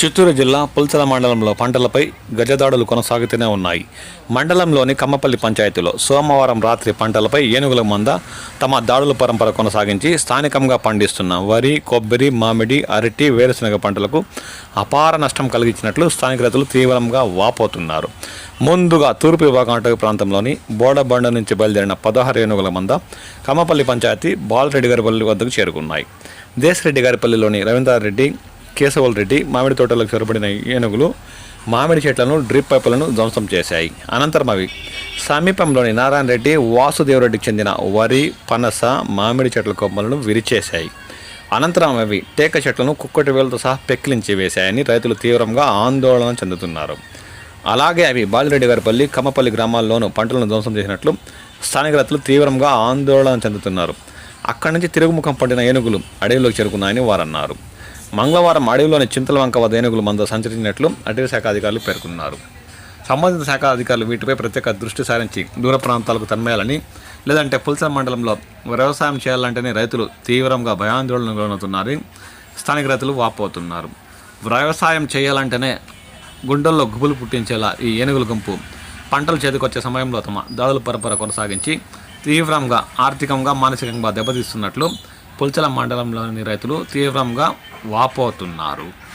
చిత్తూరు జిల్లా పుల్చల మండలంలో పంటలపై గజదాడులు కొనసాగుతూనే ఉన్నాయి. మండలంలోని కమ్మపల్లి పంచాయతీలో సోమవారం రాత్రి పంటలపై ఏనుగుల మంద తమ దాడుల పరంపర కొనసాగించి స్థానికంగా పండిస్తున్న వరి కొబ్బరి మామిడి అరటి వేరుశనగ పంటలకు అపార నష్టం కలిగించినట్లు స్థానిక రైతులు తీవ్రంగా వాపోతున్నారు. ముందుగా తూర్పు విభాగం ప్రాంతంలోని బోడబండ నుంచి బయలుదేరిన పదహారు ఏనుగుల మంద కమ్మపల్లి పంచాయతీ బాలరెడ్డి గారిపల్లి వద్దకు చేరుకున్నాయి. దేశరెడ్డి గారిపల్లిలోని రవీంద్రారెడ్డి కేశవల్ రెడ్డి మామిడి తోటలకు సరిపడిన ఏనుగులు మామిడి చెట్లను డ్రిప్ పైపులను ధ్వంసం చేశాయి. అనంతరం అవి సమీపంలోని నారాయణ రెడ్డి వాసుదేవరెడ్డికి చెందిన వరి పనస మామిడి చెట్ల కొమ్మలను విరిచేశాయి. అనంతరం అవి టేక చెట్లను కుక్కటి వేలతో సహా పెక్కిలించి వేశాయని రైతులు తీవ్రంగా ఆందోళన చెందుతున్నారు. అలాగే అవి బాలిరెడ్డి గారిపల్లి కమ్మపల్లి గ్రామాల్లోనూ పంటలను ధ్వంసం చేసినట్లు స్థానిక రైతులు తీవ్రంగా ఆందోళన చెందుతున్నారు. అక్కడి నుంచి తిరుగుముఖం పడిన ఏనుగులు అడవిలోకి చేరుకున్నాయని వారన్నారు. మంగళవారం అడవిలోని చింతలవంక వద్ద ఏనుగులు మంద సంచరించినట్లు అటవీ శాఖ అధికారులు పేర్కొన్నారు. సంబంధిత శాఖ అధికారులు వీటిపై ప్రత్యేక దృష్టి సారించి దూర ప్రాంతాలకు తన్మేయాలని లేదంటే పుల్స మండలంలో వ్యవసాయం చేయాలంటేనే రైతులు తీవ్రంగా భయాందోళనకు లోనవుతున్నారని స్థానిక రైతులు వాపోతున్నారు. వ్యవసాయం చేయాలంటేనే గుండెల్లో గుబులు పుట్టించేలా ఈ ఏనుగుల గుంపు పంటలు చేతికొచ్చే సమయంలో తమ దాడులు పరపర కొనసాగించి తీవ్రంగా ఆర్థికంగా మానసికంగా దెబ్బతీస్తున్నట్లు పుల్చల మండలంలోని రైతులు తీవ్రంగా వాపోతున్నారు.